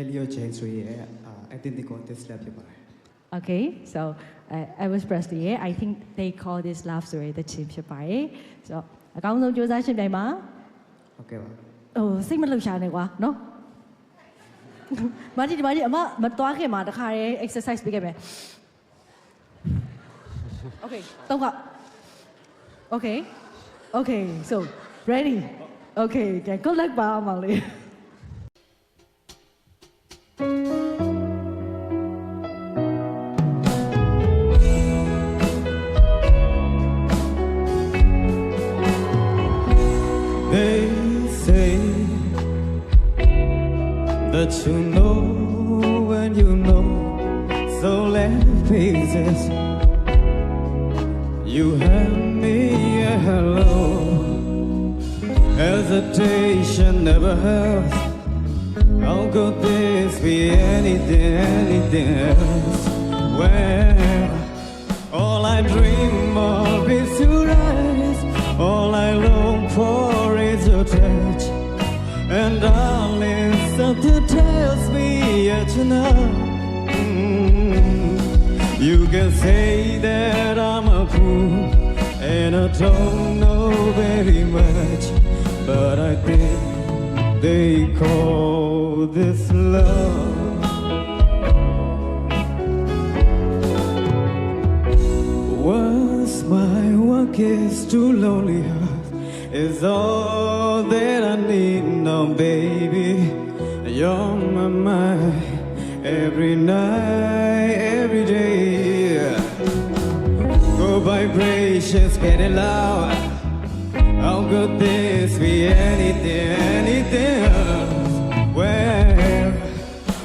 Elio James ရဲ့အာ Identical Dislap ဖြစ်ပါတယ် Okay so uh, Elvis Presley ရဲ့ I think they call this love story တခြင်းဖြစ်ပါတယ်ဆိုတော့အကောင်းဆုံးကြိုးစားရှင်ပြိုင်ပါဟုတ်ကဲ့ပါဟိုစိတ်မလှုပ်ရှားနဲ့ကွာနော်မကြီးဒီမကြီးအမမတွားခင်မှာတခါရဲ exercise ပေးခဲ့မယ် Okay တော့က Okay Okay so ready Okay ကဲ good luck ပါအမော that you know when you know so let faces you have me a hello. Hesitation never hurts. How could this be anything anything else? When all I dream of is You can say that I'm a fool. And I don't know very much. But I think they call this love. Once my one kiss too lonely is all that I need now, baby. You're my mind every night, every day. Vibrations getting loud. How could this be anything, anything else? Where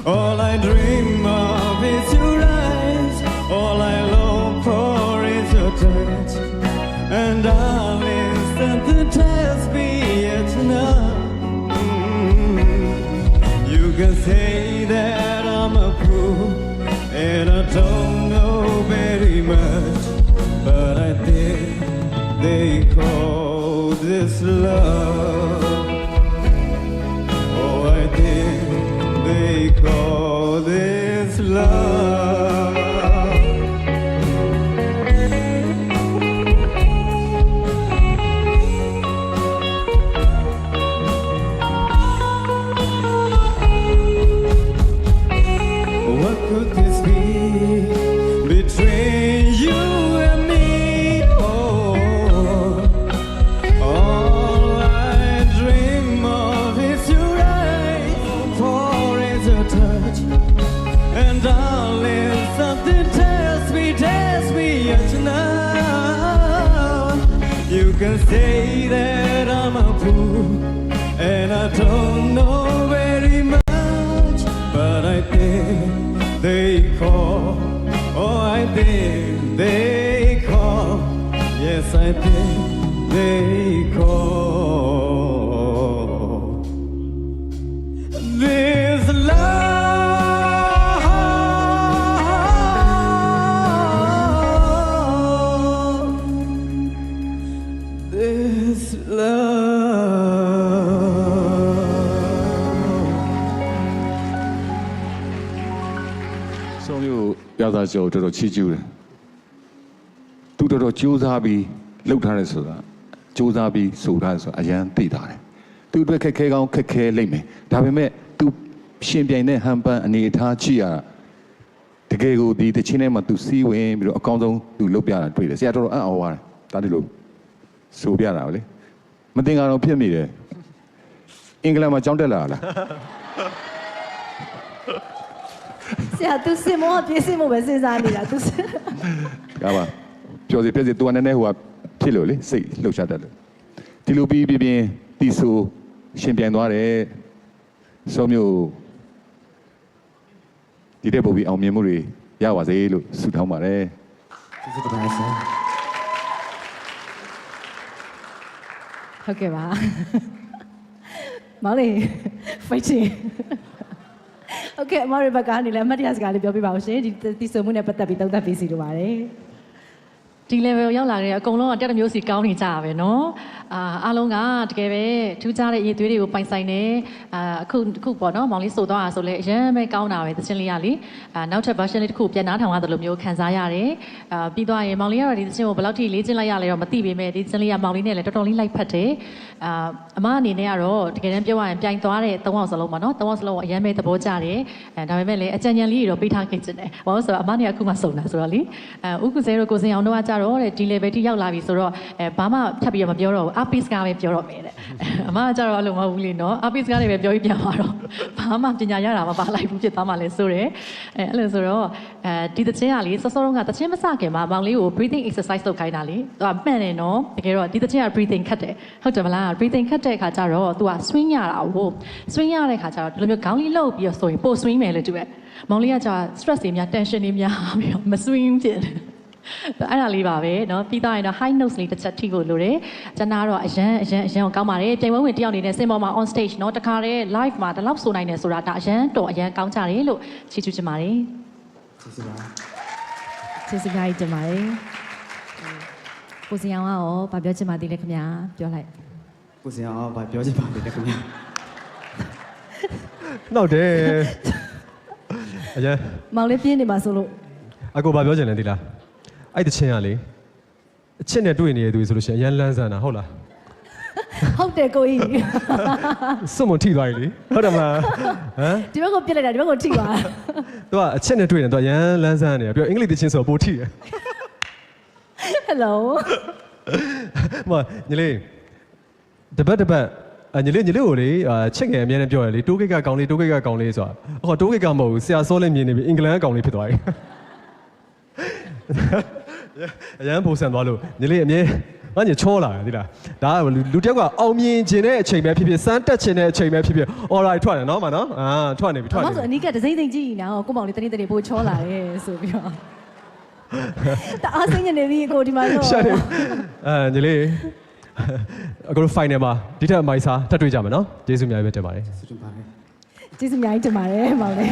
all I dream of is your eyes. All I long for is your touch. And darling, something tells me it's enough. Mm, You can say that I'm a fool, and I don't they call this love. Oh, I think they call this love. Say that I'm a fool, and I don't know very much, but I think they call. Oh, I think they call. Yes, I think they call. This love. ဆုံးမျိုးပြသကျော်တော်တော်ချီးကျူးတယ်သူတော်တော်ကြိုးစားပြီးလှုပ်ထားတယ်ဆိုတာကြိုးစားပြီးဆိုထားတယ်ဆိုတာအရန်သိတာတယ်သူအတွက်ခက်ခဲကောင်းခက်ခဲလိမ့်မယ်ဒါပေမဲ့သူရှင်ပြိုင်တဲ့ဟန်ပန်အနေအထားကြည့်ရတာတကယ်ကိုဒီတချင်းထဲမှာသူစီးဝင်ပြီးတော့အကောင်းဆုံးသူလှုပ်ပြတာတွေ့တယ်ဆရာတော်တော်အံ့ဩပါတယ်ဒါတည်းလို့ ဆိုပြတာပါလေမတင်ကတော့ဖြစ်မိတယ်အင်္ဂလန်မှာကြောင်းတက်လာတာလားဆရာသူစင်မောပြေးစင်မောပဲစဉ်းစားနေတာသူစင်ဒါပါပျော်စီပြည့်စီတူအနေနဲ့ဟိုကဖြစ်လို့လေစိတ်လှုပ်ရှားတတ်တယ်ဒီလိုပြီးပြပြင်းတီဆိုရှင်ပြိုင်သွားတယ်စောမျိုးဒီတဲ့ပုံပြီးအောင်မြင်မှုတွေရပါစေလို့ဆုတောင်းပါတယ်ကျေးဇူးတင်ပါတယ်ဆရာ ဟုတ်ကဲ့ပါမောင်လေး fighting โอเคအမရဘက်ကနေလည်းအမတ်တရားစကားလေးပြောပြပါဦးရှင်ဒီဒီဆိုမှုနဲ့ပတ်သက်ပြီးသုံးသပ်ပေးစီလိုပါတယ် ဒီ level ရောက်လာတဲ့အကုန်လုံးကတက်တစ်မျိုးစီကောင်းနေကြတာပဲเนาะ အာအားလုံးကတကယ်ပဲထူးခြားတဲ့ရည်သွေးတွေကိုပိုင်ဆိုင်နေအာအခုအခုပေါ့နော်မောင်လေးဆိုသွားတာဆိုလဲအရင်ပဲကောင်းတာပဲသချင်းလေးရလေအာနောက်ထပ် version လေးတစ်ခုပြန်နှားထောင်ရတယ်လို့မျိုးခံစားရတယ်အာပြီးသွားရင်မောင်လေးကတော့ဒီသချင်းကိုဘယ်လောက်ထိလေ့ကျင့်လိုက်ရလဲတော့မသိပေမဲ့ဒီသချင်းလေးကမောင်လေးနဲ့လည်းတော်တော်လေးလိုက်ဖက်တယ်အာအမအနေနဲ့ကတော့တကယ်တမ်းပြောရရင်ပြိုင်သွားတဲ့သုံးအောင်စလုံးပေါ့နော်သုံးအောင်စလုံးကိုအရင်ပဲသဘောကျတယ်အဲဒါပေမဲ့လည်းအကြံဉာဏ်လေးတွေတော့ပေးထားခဲ့ခြင်းတယ်ဘာလို့လဲဆိုတော့အမနေကအခုမှစုံတာဆိုတော့လေအဲဥက္ကုဇဲတို့ကိုစင်အောင်တို့ကကြ တော့တဲ့ဒီ level ထိရောက်လာပြီဆိုတော့အဲဘာမှဖြတ်ပြီးတော့မပြောတော့ဘူးအပိစကားပဲပြောတော့မယ်တဲ့အမကကြတော့အဲ့လိုမဟုတ်ဘူးလေနော်အပိစကားတွေပဲပြောပြီးပြန်သွားတော့ဘာမှပညာရတာမပါလိုက်ဘူးဖြစ်သွားမှလဲဆိုတယ်အဲအဲ့လိုဆိုတော့အဲဒီသချင်းကလေစောစောတုန်းကသချင်းမစခင်မှာမောင်လေးကို breathing exercise လုပ်ခိုင်းတာလေသူကမှန်တယ်နော်တကယ်တော့ဒီသချင်းက breathing ခတ်တယ်ဟုတ်တယ်မလား breathing ခတ်တဲ့အခါကျတော့သူက swing ရတာဟုတ် swing ရတဲ့အခါကျတော့ဒီလိုမျိုးခေါင်းလေးလှုပ်ပြီးတော့ဆိုရင်ပို swing မယ်လို့တူရဲ့မောင်လေးကကြာ stress တွေများ tension တွေများပြီးတော့မ swing ဖြစ်တယ် အဲ့ဒါလေးပါပဲเนาะပြီးသားရင်တော့ high notes လေးတစ်ချက်ထိကိုလိုတယ်ကျွန်တော်ကတော့အရန်အရန်အရန်ကိုကောင်းပါတယ်ပြိုင်ပွဲဝင်တယောက်အနေနဲ့စင်ပေါ်မှာ on stage เนาะတခါတည်း live မှာဒီလောက်ဆိုနိုင်တယ်ဆိုတာဒါအရန်တော်အရန်ကောင်းကြတယ်လို့ချီးကျူးချင်ပါတယ် ကျေးဇူးပါ ကျေးဇူးများကြီးတင်ပါတယ်ကိုစင်အောင်ကရောဗာပြောချင်ပါသေးလဲခင်ဗျာပြောလိုက် ကိုစင်အောင်ဗာပြောချင်ပါလေခင်ဗျာ နောက်တယ်အရင် မောင်လေးပြင်းနေမှာဆိုလို့ အကိုဘာပြောချင်လဲဒီလား အဲ့တချင်းကလေအချစ်နဲ့တွေ့နေတဲ့သူဆိုလို့ရှိရင်အရန်လန်းဆန်းတာဟုတ်လားဟုတ်တယ်ကိုကြီးစွတ်မထိသွားပြီလေဟုတ်တယ်မလားဟမ်ဒီဘက်ကိုပြစ်လိုက်တာဒီဘက်ကိုထိသွားသူကအချစ်နဲ့တွေ့နေတော့အရန်လန်းဆန်းနေတယ်ပြီးတော့အင်္ဂလိပ်တချင်းဆိုတော့ပိုထိတယ်ဟယ်လိုဟိုညီလေးတပတ်တပတ်အညီလေးညီလေးကိုလေအာချစ်ငယ်အများနဲ့ပြောရလေတိုးကိတ်ကကောင်လေးတိုးကိတ်ကကောင်လေးဆိုတာဟောတိုးကိတ်ကမဟုတ်ဘူးဆရာစောလည်းမြင်နေပြီအင်္ဂလန်ကကောင်လေးဖြစ်သွားပြီ အရန်ပုံစံသွားလို့ညီလေးအမြဲငါညီချောလာတယ်ဒီလားဒါကလူလူတစ်ယောက်ကအောင်မြင်ခြင်းတဲ့အချိန်ပဲဖြစ်ဖြစ်စမ်းတက်ခြင်းတဲ့အချိန်ပဲဖြစ်ဖြစ် alright ထွက်တယ်နော်မနော်အာထွက်နေပြီထွက်အနေမပြီဆိုအနီးကဒစိမ့်စိမ့်ကြည့်နေတော့ကိုမောင်လေးတနေ့တနေ့ပို့ချောလာတယ်ဆိုပြီးတော့တအားစိမ့်နေပြီကိုဒီမှာတော့ရှာတယ်အဲညီလေးအခု final မှာဒီထက်အမိုက်စားထပ်တွေ့ကြမယ်နော်ကျေးဇူးအများကြီးပဲတင်ပါတယ်ဆုတင်ပါတယ်ကျေးဇူးအများကြီးတင်ပါတယ်မောင်လေး